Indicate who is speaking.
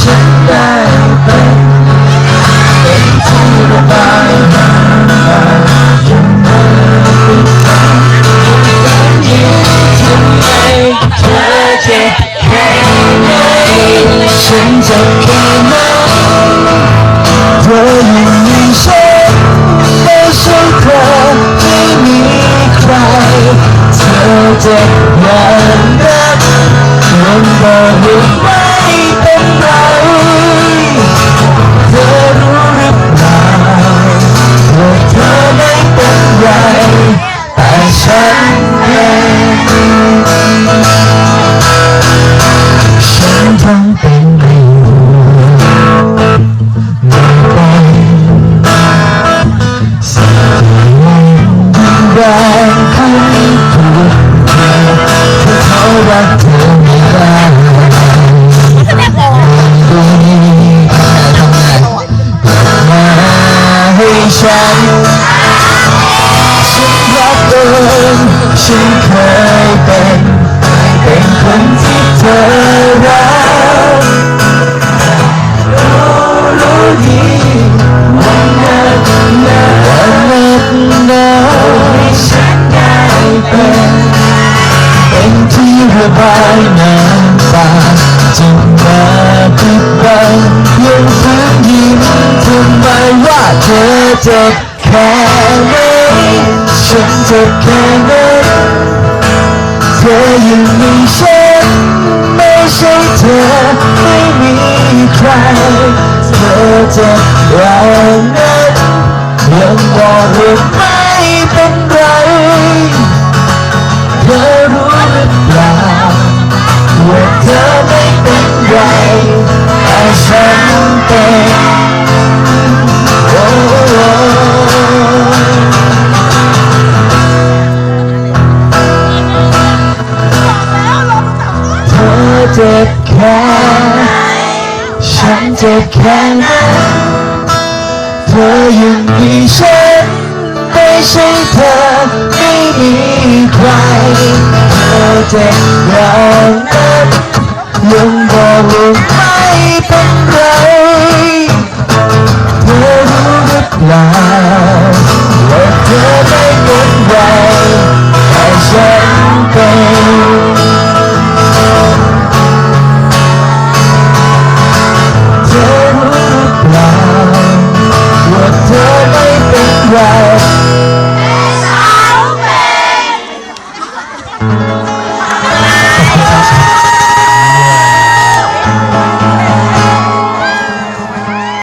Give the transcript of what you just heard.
Speaker 1: ฉันได้เป็นเปที่ระบายมาอย่างเธอเป็นคนคนนี้เธอจ็บหนฉันจะแไหนเธอยังมีฉันฉันเธอไม่มีใฉันเคยเป็นเป็นคนที่เธอรักรู้รู้ดีวันนั้นนะวันนั้นนะให้ฉันได้เป็นเป็นที่ระบายน้ำตาจึงมาปิดบังยังฝืนยิ้มทำไมว่าเธอจ็บแค่ไหนฉันจ็บแค่ไหน ธอไม่มีใคร เธอจ็บอย่างนั้นยังบอกว่าไม่เป็นไรเธอรู้หรือเปล่าว่าเธอไม่เป็นไรแต่ฉันเป็นโอ้เธอเจ็บแค่ฉันเจ็บแค่ไหนเธอยังมีฉันไม่ใช่เธอไม่มีใครเธอเจ็บอย่า